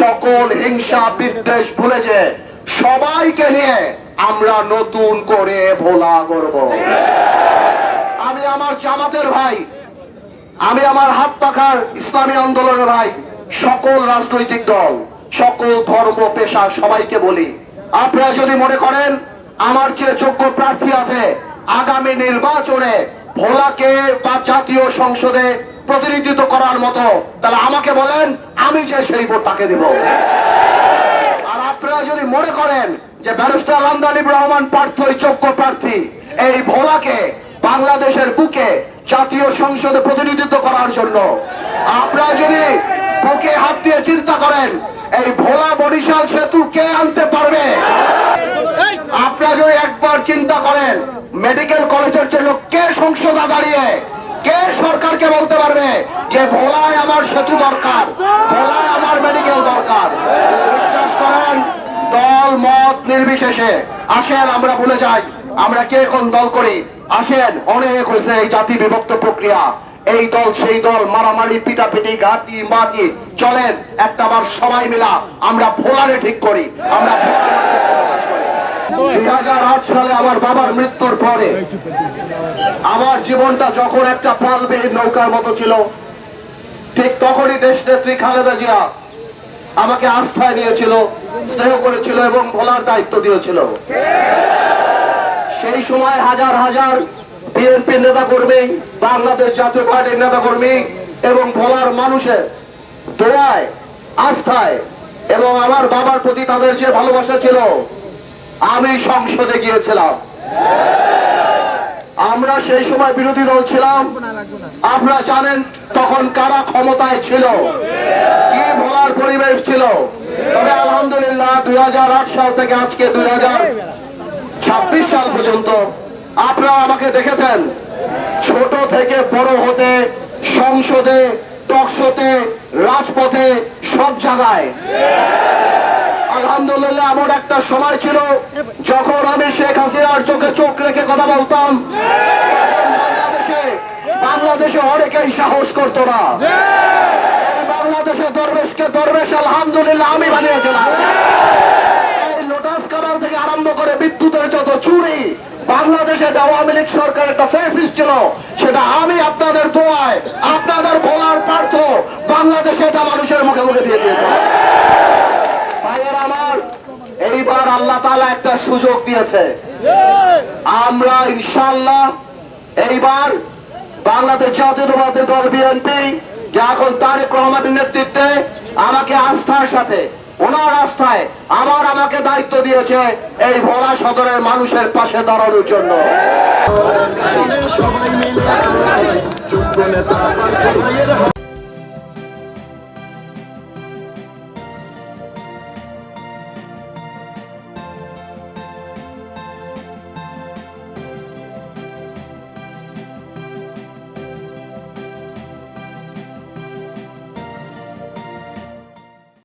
সকল হিংসা বিদ্বেষ ভুলে যে সবাইকে নিয়ে আমরা নতুন করে ভোলা করব। আমি আমার জামাতের ভাই, আমি আমার হাত পাখার ইসলামী আন্দোলনের ভাই, সকল রাজনৈতিক দল, সকল ধর্ম, পেশা সবাইকে বলি। আপনারা যদি মনে করেন আমার যে যোগ্য প্রার্থী আছে, আগামী নির্বাচনে ভোলাকে বা জাতীয় সংসদে প্রতিনিধিত্ব করার মতো, তাহলে আমাকে বলেন, আমি যে সেই ভোট তাকে দেব। আর আপনারা যদি মনে করেন যে ব্যারিস্টার আন্দালিব রহমান প্রার্থী, যোগ্য প্রার্থী, এই ভোলাকে বাংলাদেশের বুকে জাতীয় সংসদে প্রতিনিধিত্ব করার জন্য, আপনারা যদি বুকে হাত দিয়ে চিন্তা করেন এই ভোলা বরিশাল সেতু কে আনতে পারবে? আপনারা যদি একবার চিন্তা করেন মেডিকেল কলেজের জন্য কে সংসদে দাঁড়িয়ে কে সরকারকে বলতে পারবে যে ভোলায় আমার সেতু দরকার ভোলায় আমার মেডিকেল দরকার? বিশ্বাস করেন দল মত নির্বিশেষে। আসেন আমরা ভুলে যাই। আমরা কে কোন দল করি? আসেন অনেক হয়েছে এই জাতি বিভক্ত প্রক্রিয়া। এই দল, সেই দল, মারামারি, পিটাপিটি গাতি মাতি চলেন, একটা বার সবাই মিলা আমরা ভোলারে ঠিক করি, আমরা দুই হাজার আট সালে আমার বাবার মৃত্যুর পরে আমার জীবনটা যখন একটা নৌকার মতো ছিল, ঠিক তখনই দেশ নেত্রী খালেদা জিয়া আমাকে আস্থায় নিয়েছিল, স্নেহ করেছিল এবং ভোলার দায়িত্ব দিয়েছিল। সেই সময় হাজার হাজার বিএনপি নেতা কর্মী বাংলাদেশ জাতীয় পার্টির নেতা কর্মী এবং ভোলার মানুষের দোয়ায়, আস্থায় এবং আমার বাবার প্রতি তাদের যে ভালোবাসা ছিল, আমি সংসদে গিয়েছিলাম। আমরা সেই সময় বিরোধী দল ছিলাম। আপনারা জানেন তখন কারা ক্ষমতায় ছিল, কি ভোলার পরিবেশ ছিল। তবে আলহামদুলিল্লাহ দুই হাজার আট সাল থেকে আজকে দুই সাল পর্যন্ত আপনারা আমাকে দেখেছেন? ছোট থেকে বড় হতে, সংসদে, টকশোতে, রাজপথে, সব জায়গায়। আলহামদুলিল্লাহ, এমন একটা সময় ছিল যখন আমি শেখ হাসিনার চোখে চোখ রেখে কথা বলতাম। বাংলাদেশে অনেকেই সাহস করতো না। বাংলাদেশে দরবেশকে দরবেশ, আলহামদুলিল্লাহ, আমি বানিয়েছিলাম। লোটাস কামাল থেকে আরম্ভ করে বিদ্যুতের যত চুরি বাংলাদেশে আওয়ামী লীগ সরকার একটা ফেসিস ছিল, সেটা আমি আপনাদের দোয়ায়, আপনাদের ভোলার পার্থ বাংলাদেশে এটা মানুষের মুখে মুখে দিয়ে ভাইয়ের আমার, এইবার আল্লাহ তাআলা একটা সুযোগ দিয়েছে। আমরা ইনশাল্লাহ এইবার বাংলাদেশ জাতীয়তাবাদী দল বিএনপি, যে এখন তারেক রহমানের নেতৃত্বে আমাকে আস্থার সাথে, ওনার আস্থায়, আমার আমাকে দায়িত্ব দিয়েছে এই ভোলা সদরের মানুষের পাশে দাঁড়ানোর জন্য। সবাই মিলে